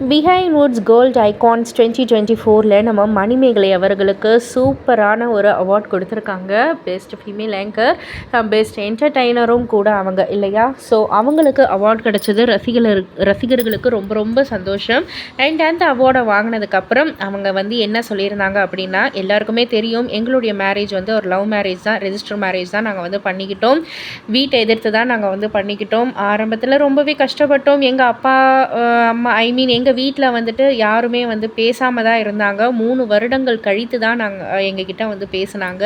Behindwoods gold icons twenty twenty ஃபோரில் நம்ம மணிமேகலை அவர்களுக்கு சூப்பரான ஒரு அவார்ட் கொடுத்துருக்காங்க. பெஸ்ட் ஃபீமேல் ஆங்கர் பெஸ்ட் என்டர்டெய்னரும் கூட அவங்க இல்லையா? ஸோ அவங்களுக்கு அவார்ட் கிடச்சது ரசிகர் ரசிகர்களுக்கு ரொம்ப ரொம்ப சந்தோஷம். அண்ட் அந்த அவார்டை வாங்கினதுக்கப்புறம் அவங்க வந்து என்ன சொல்லியிருந்தாங்க அப்படின்னா எல்லாருக்குமே தெரியும் எங்களுடைய மேரேஜ் வந்து ஒரு லவ் மேரேஜ் தான் ரெஜிஸ்டர் மேரேஜ் தான் நாங்கள் வந்து பண்ணிக்கிட்டோம். வீட்டை எதிர்த்து தான் நாங்கள் வந்து பண்ணிக்கிட்டோம். ஆரம்பத்தில் ரொம்பவே கஷ்டப்பட்டோம். எங்கள் அப்பா அம்மா ஐ மீன் எங்கள் எங்கள் வீட்டில் வந்துட்டு யாருமே வந்து பேசாமல் தான் இருந்தாங்க. மூணு வருடங்கள் கழித்து தான் நாங்கள் எங்ககிட்ட வந்து பேசினாங்க.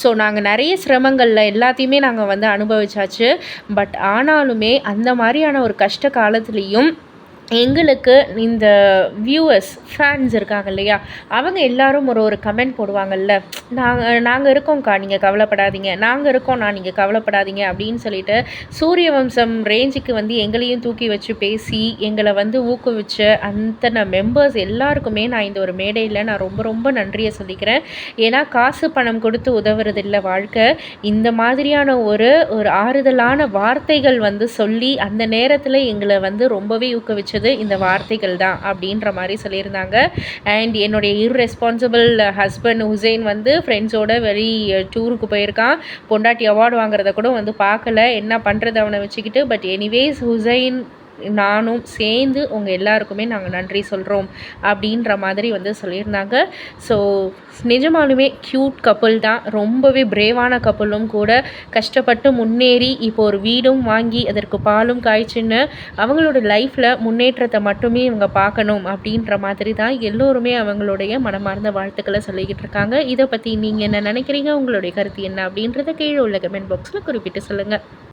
ஸோ நாங்கள் நிறைய சிரமங்களில் எல்லாத்தையுமே நாங்கள் வந்து அனுபவிச்சாச்சு. பட் ஆனாலுமே அந்த மாதிரியான ஒரு கஷ்ட காலத்துலேயும் எங்களுக்கு இந்த வியூவர்ஸ் ஃபேன்ஸ் இருக்காங்க இல்லையா? அவங்க எல்லாரும் ஒரு ஒரு கமெண்ட் போடுவாங்கல்ல நாங்கள் நாங்கள் இருக்கோம்க்கா நீங்கள் கவலைப்படாதீங்க. நாங்கள் இருக்கோம் நான் நீங்கள் கவலைப்படாதீங்க. அப்படின்னு சொல்லிட்டு சூரிய வம்சம் ரேஞ்சுக்கு வந்து எங்களையும் தூக்கி வச்சு பேசி எங்களை வந்து ஊக்குவிச்ச அத்தனை மெம்பர்ஸ் எல்லாருக்குமே நான் இந்த ஒரு மேடையில் நான் ரொம்ப ரொம்ப நன்றியை சொல்லிக்கிறேன். ஏன்னா காசு பணம் கொடுத்து உதவுறது இல்லை வாழ்க்கை. இந்த மாதிரியான ஒரு ஒரு ஆறுதலான வார்த்தைகள் வந்து சொல்லி அந்த நேரத்தில் எங்களை வந்து ரொம்பவே ஊக்குவிச்சு ஆரம்பித்தது இந்த வார்த்தைகள் தான் அப்படின்ற மாதிரி சொல்லியிருந்தாங்க. அண்ட் என்னுடைய இர்ரெஸ்பான்சிபிள் ஹஸ்பண்ட் ஹுசைன் வந்து ஃப்ரெண்ட்ஸோட வெளி டூருக்கு போயிருக்கான். பொண்டாட்டி அவார்டு வாங்குறத கூட வந்து பார்க்கல. என்ன பண்ணுறது அவனை வச்சுக்கிட்டு? பட் எனிவேஸ் ஹுசைன் நானும் சேர்ந்து உங்கள் எல்லாருக்குமே நாங்கள் நன்றி சொல்கிறோம் அப்படின்ற மாதிரி வந்து சொல்லியிருந்தாங்க. ஸோ நிஜமாலுமே க்யூட் கப்புள் தான். ரொம்பவே பிரேவான கப்புளும் கூட கஷ்டப்பட்டு முன்னேறி இப்போ ஒரு வீடும் வாங்கி அதற்கு பாலும் காய்ச்சின்னு அவங்களோட லைஃப்பில் முன்னேற்றத்தை மட்டுமே இவங்க பார்க்கணும் அப்படின்ற மாதிரி தான் எல்லோருமே அவங்களுடைய மனமார்ந்த வாழ்த்துக்களை சொல்லிக்கிட்டு இருக்காங்க. இதை பற்றி நீங்கள் என்ன நினைக்கிறீங்க? உங்களுடைய கருத்து என்ன அப்படின்றத கீழே உள்ள கமெண்ட் பாக்ஸில் குறிப்பிட்டு சொல்லுங்கள்